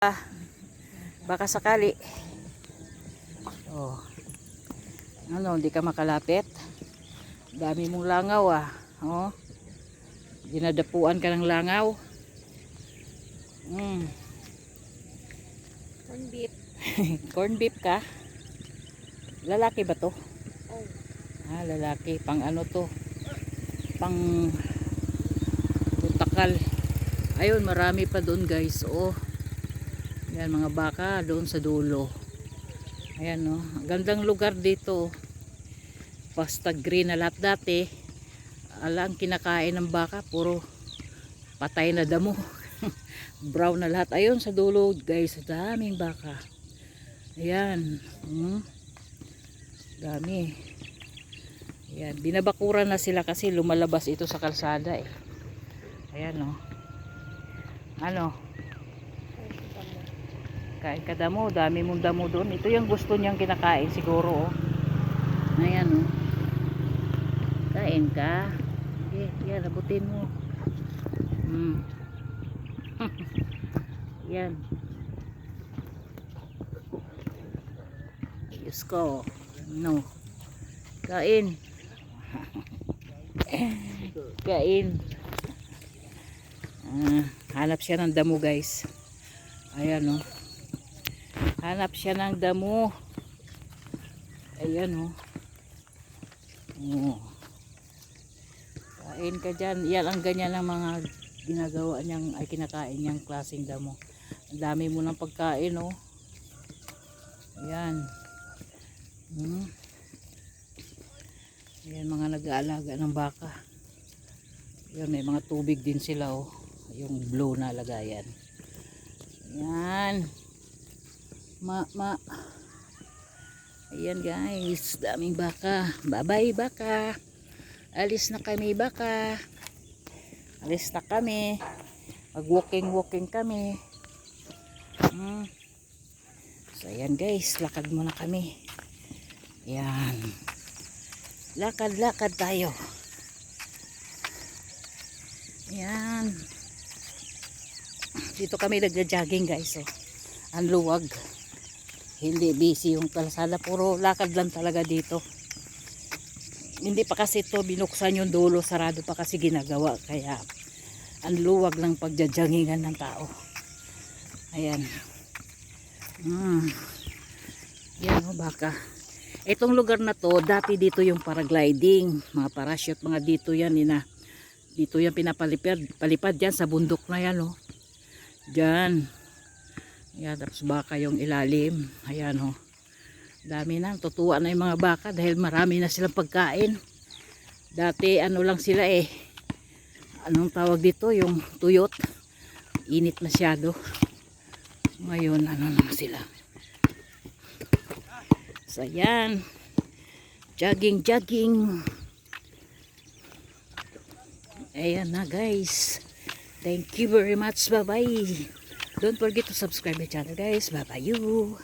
Ah, baka sakali. Oh. Ano, hindi ka makalapit? Dami mong langaw ah. Oh. Dinadapuan ka ng langaw. Mm. Corn beef. Corn beef ka? Lalaki ba to? Oh. Ah, lalaki. Pang ano to? Pang butakal. Ayun, marami pa doon guys. Oh. Yan, mga baka doon sa dulo. Ayan, no. Ang gandang lugar dito. Basta green na lahat dati. Ala, kinakain ng baka, puro patay na damo. Brown na lahat. Ayun, sa dulo, guys. Daming baka. Ayan. Hmm. Dami. Ayan. Binabakuran na sila kasi lumalabas ito sa kalsada eh. Ayan, no. Ano? Kain ka damo, dami mong damo doon. Ito yung gusto niyang kinakain siguro, oh. Ayan, oh. Kain ka. Okay, yan, abutin mo. Hmm. yan. Diyos ko. No. Kain. Kain. Ah, hanap siya ng damo, guys. Ayan, oh. Hanap siya ng damo. Ayan oh. Oh. Kain ka dyan. Yan ang ganyan ng mga ginagawa niyang, ay kinakain niyang klaseng damo. Ang dami mo ng pagkain oh. Ayan. Hmm. Ayan mga nag-aalaga ng baka. Ayan may mga tubig din sila oh. Yung blue na lagayan. Ayan. Ma, ma. Ayan guys, daming baka. Bye-bye baka. Alis na kami baka. Alis na kami. Mag-walking-walking kami. Hmm. So ayan guys, lakad muna kami. Ayan. Lakad-lakad tayo. Ayan. Dito kami nagja-jogging guys. Oh. Ang luwag hindi busy yung kalsada. Puro lakad lang talaga dito. Hindi pa kasi ito binuksan yung dulo sarado pa kasi ginagawa. Kaya ang luwag ng pagjajangingan ng tao. Ayan. Hmm. yan o baka. Itong lugar na to dati dito yung paragliding mga parachute mga dito yan ina. Dito yan pinapalipad palipad yan sa bundok na yan o dyan Ayan, tapos baka yung ilalim. Ayan o. Oh. Dami na. Tutuwa na yung mga baka dahil marami na silang pagkain. Dati ano lang sila eh. Anong tawag dito? Yung tuyot. Init masyado. Ngayon ano na sila. So ayan. Jogging, jogging. Ayan na guys. Thank you very much. Bye-bye. Don't forget to subscribe my channel guys. Bye bye you.